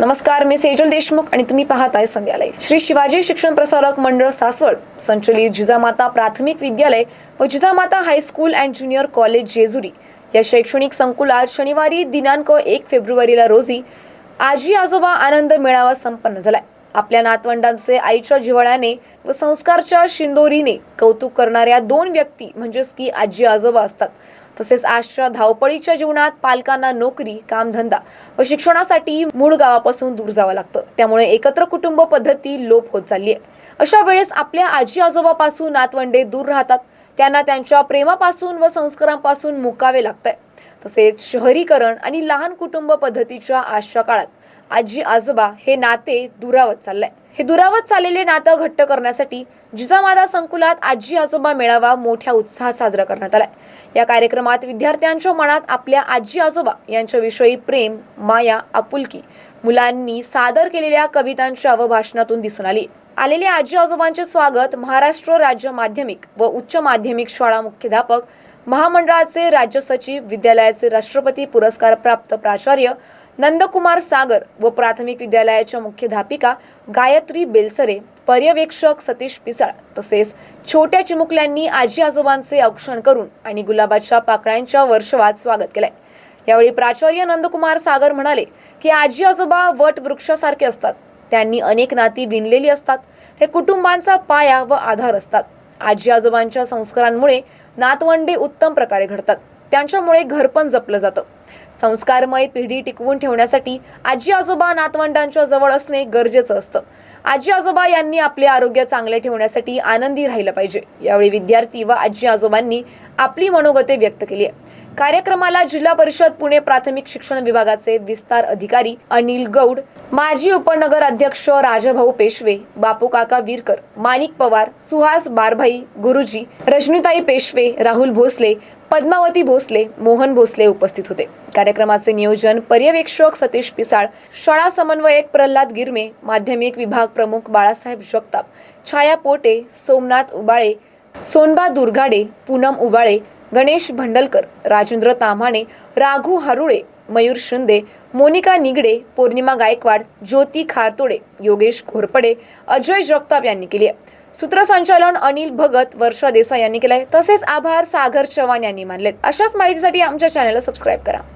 नमस्कार मी सेजल देशमुख आणि तुम्ही पाहताय संध्या लाईव्ह श्री शिवाजी शिक्षण प्रसारक मंडळ सासवड संचलित जिजामाता प्राथमिक विद्यालय व Jijamata high school and junior college Jejuri या शैक्षणिक संकुलात शनिवारी दिनांक एक फेब्रुवारीला रोजी आजी आजोबा आनंद मेळावा संपन्न झालाय. आपल्या नातवंडांचे आईच्या जिव्हाळ्याने व संस्कारच्या शिंदोरीने कौतुक करणाऱ्या दोन व्यक्ती म्हणजेच की आजी आजोबा असतात. तसेच आजच्या धावपळीच्या जीवनात पालकांना नोकरी कामधंदा व शिक्षणासाठी मूळ गावापासून दूर जावं लागतं. त्यामुळे एकत्र कुटुंब पद्धती लोप होत चालली आहे. अशा वेळेस आपल्या आजी आजोबापासून नातवंडे दूर राहतात. त्यांना त्यांच्या प्रेमापासून व संस्कारांपासून मुकावे लागतंय. तसेच शहरीकरण आणि लहान कुटुंब पद्धतीच्या आजच्या काळात आजी आजोबा हे नाते दुरावत चाललंय. हे दुरावत चाललेले नातं घट्ट करण्यासाठी जिजामाता संकुलात आजी आजोबा मेळावा मोठ्या उत्साहात साजरा करण्यात आलाय. या कार्यक्रमात विद्यार्थ्यांच्या मनात आपल्या आजी आजोबा यांच्याविषयी प्रेम माया आपुलकी मुलांनी सादर केलेल्या कवितांच्या व भाषणातून दिसून आली. आलेल्या आजी आजोबांचे स्वागत महाराष्ट्र राज्य माध्यमिक व उच्च माध्यमिक शाळा मुख्याध्यापक महामंडळाचे राज्य सचिव विद्यालयाचे राष्ट्रपती पुरस्कार प्राप्त प्राचार्य नंदकुमार सागर व प्राथमिक विद्यालयाच्या मुख्याध्यापिका गायत्री बेलसरे पर्यवेक्षक सतीश पिसाळ तसेच छोट्या चिमुकल्यांनी आजी आजोबांचे औक्षण करून आणि गुलाबाच्या पाकळ्यांच्या वर्षवात स्वागत केलंय. यावेळी प्राचार्य नंदकुमार सागर म्हणाले की आजी आजोबा वट वृक्षासारखे असतात. त्यांनी अनेक नाती विणलेली असतात. हे कुटुंबांचा पाया व आधार असतात. आजी आजोबांच्या संस्कारांमुळे नातवंडे उत्तम प्रकारे घडतात. त्यांच्यामुळे घर पण जपलं जातं. संस्कारमय पिढी टिकवून ठेवण्यासाठी आजी आजोबा नातवंडांच्या जवळ असणे गरजेचं असतं. आजी आजोबा यांनी आपले आरोग्य चांगले ठेवण्यासाठी आनंदी राहिलं पाहिजे. यावेळी विद्यार्थी व आजी आजोबांनी आपली मनोगते व्यक्त केली आहे. कार्यक्रमाला जिल्हा परिषद पुणे प्राथमिक शिक्षण विभागाचे विस्तार अधिकारी अनिल गौड माजी उपनगर अध्यक्ष राजभाऊ पेशवे बापू काका वीरकर माणिक पवार सुहास बारभाई गुरुजी रजनीताई पेशवे राहुल भोसले पद्मावती भोसले मोहन भोसले उपस्थित होते. कार्यक्रमाचे नियोजन पर्यवेक्षक सतीश पिसाळ शाळा समन्वयक प्रल्हाद गिरमे माध्यमिक विभाग प्रमुख बाळासाहेब जगताप छाया पोटे सोमनाथ उबाळे सोनबा दुर्गाडे पूनम उबाळे गणेश भंडलकर राजेंद्र ताम्हाणे राघू हारुळे मयूर शिंदे मोनिका निगडे पौर्णिमा गायकवाड ज्योती खारतोडे योगेश घोरपडे अजय जगताप यांनी केली आहे. सूत्रसंचालन अनिल भगत वर्षा देसाई यांनी केलं आहे. तसेच आभार सागर चव्हाण यांनी मानलेत. अशाच माहितीसाठी आमच्या चॅनलला सबस्क्राईब करा.